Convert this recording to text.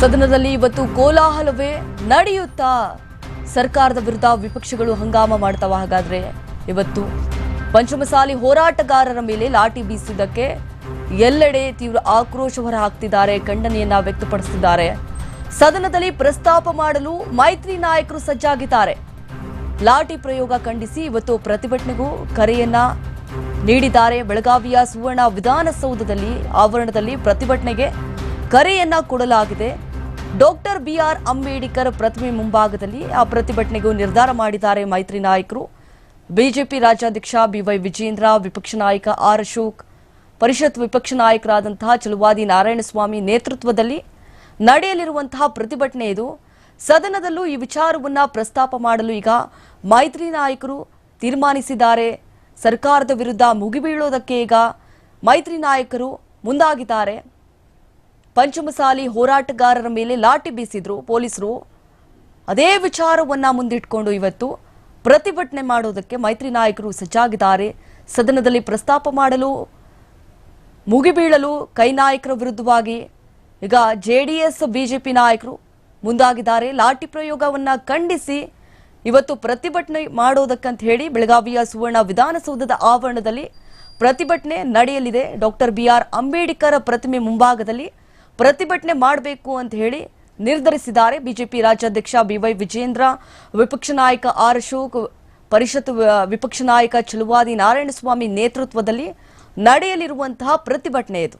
ಸದನದಲ್ಲಿ ಇವತ್ತು ಕೋಲಾಹಲವೇ ನಡೆಯುತ್ತಾ? ಸರ್ಕಾರದ ವಿರುದ್ಧ ವಿಪಕ್ಷಗಳು ಹಂಗಾಮ ಮಾಡ್ತಾವ ಹಾಗಾದ್ರೆ? ಇವತ್ತು ಪಂಚಮಸಾಲಿ ಹೋರಾಟಗಾರರ ಮೇಲೆ ಲಾಠಿ ಬೀಸಿದ್ದಕ್ಕೆ ಎಲ್ಲೆಡೆ ತೀವ್ರ ಆಕ್ರೋಶ ಹೊರಹಾಕ್ತಿದ್ದಾರೆ, ಖಂಡನೆಯನ್ನ ವ್ಯಕ್ತಪಡಿಸಿದ್ದಾರೆ ಸದನದಲ್ಲಿ ಪ್ರಸ್ತಾಪ ಮಾಡಲು ಮೈತ್ರಿ ನಾಯಕರು ಸಜ್ಜಾಗಿದ್ದಾರೆ. ಲಾಠಿ ಪ್ರಯೋಗ ಖಂಡಿಸಿ ಇವತ್ತು ಪ್ರತಿಭಟನೆಗೂ ಕರೆಯನ್ನ ನೀಡಿದ್ದಾರೆ. ಬೆಳಗಾವಿಯ ಸುವರ್ಣ ವಿಧಾನಸೌಧದಲ್ಲಿ, ಆವರಣದಲ್ಲಿ ಪ್ರತಿಭಟನೆಗೆ ಕರೆಯನ್ನ ಕೊಡಲಾಗಿದೆ. ಡಾಕ್ಟರ್ ಬಿಆರ್ ಅಂಬೇಡ್ಕರ್ ಪ್ರತಿಮೆ ಮುಂಭಾಗದಲ್ಲಿ ಆ ಪ್ರತಿಭಟನೆಗೂ ನಿರ್ಧಾರ ಮಾಡಿದ್ದಾರೆ ಮೈತ್ರಿ ನಾಯಕರು. ಬಿಜೆಪಿ ರಾಜ್ಯಾಧ್ಯಕ್ಷ ಬಿವೈ ವಿಜೇಂದ್ರ, ವಿಪಕ್ಷ ನಾಯಕ ಆರ್ ಅಶೋಕ್, ಪರಿಷತ್ ವಿಪಕ್ಷ ನಾಯಕರಾದಂತಹ ಚಲುವಾದಿ ನಾರಾಯಣಸ್ವಾಮಿ ನೇತೃತ್ವದಲ್ಲಿ ನಡೆಯಲಿರುವಂತಹ ಪ್ರತಿಭಟನೆ ಇದು. ಸದನದಲ್ಲೂ ಈ ವಿಚಾರವನ್ನು ಪ್ರಸ್ತಾಪ ಮಾಡಲು ಈಗ ಮೈತ್ರಿ ನಾಯಕರು ತೀರ್ಮಾನಿಸಿದ್ದಾರೆ. ಸರ್ಕಾರದ ವಿರುದ್ಧ ಮುಗಿಬೀಳೋದಕ್ಕೆ ಈಗ ಮೈತ್ರಿ ನಾಯಕರು ಮುಂದಾಗಿದ್ದಾರೆ. ಪಂಚಮಸಾಲಿ ಹೋರಾಟಗಾರರ ಮೇಲೆ ಲಾಠಿ ಬೀಸಿದ್ರು ಪೊಲೀಸರು. ಅದೇ ವಿಚಾರವನ್ನ ಮುಂದಿಟ್ಕೊಂಡು ಇವತ್ತು ಪ್ರತಿಭಟನೆ ಮಾಡೋದಕ್ಕೆ ಮೈತ್ರಿ ನಾಯಕರು ಸಜ್ಜಾಗಿದ್ದಾರೆ. ಸದನದಲ್ಲಿ ಪ್ರಸ್ತಾಪ ಮಾಡಲು, ಮುಗಿಬೀಳಲು ಕೈ ನಾಯಕರ ವಿರುದ್ಧವಾಗಿ ಈಗ ಜೆಡಿಎಸ್, ಬಿಜೆಪಿ ನಾಯಕರು ಮುಂದಾಗಿದ್ದಾರೆ. ಲಾಠಿ ಪ್ರಯೋಗವನ್ನ ಖಂಡಿಸಿ ಇವತ್ತು ಪ್ರತಿಭಟನೆ ಮಾಡೋದಕ್ಕಂತ ಹೇಳಿ ಬೆಳಗಾವಿಯ ಸುವರ್ಣ ವಿಧಾನಸೌಧದ ಆವರಣದಲ್ಲಿ ಪ್ರತಿಭಟನೆ ನಡೆಯಲಿದೆ. ಡಾಕ್ಟರ್ ಬಿ ಆರ್ ಅಂಬೇಡ್ಕರ್ ಪ್ರತಿಮೆ ಮುಂಭಾಗದಲ್ಲಿ ಪ್ರತಿಭಟನೆ ಮಾಡಬೇಕು ಅಂತ ಹೇಳಿ ನಿರ್ಧರಿಸಿದ್ದಾರೆ. ಬಿಜೆಪಿ ರಾಜ್ಯಾಧ್ಯಕ್ಷ ಬಿವೈ ವಿಜೇಂದ್ರ, ವಿಪಕ್ಷ ನಾಯಕ ಆರ್ ಅಶೋಕ್, ಪರಿಷತ್ ವಿಪಕ್ಷ ನಾಯಕ ಚಲುವಾದಿ ನಾರಾಯಣಸ್ವಾಮಿ ನೇತೃತ್ವದಲ್ಲಿ ನಡೆಯಲಿರುವಂತಹ ಪ್ರತಿಭಟನೆ ಇದು.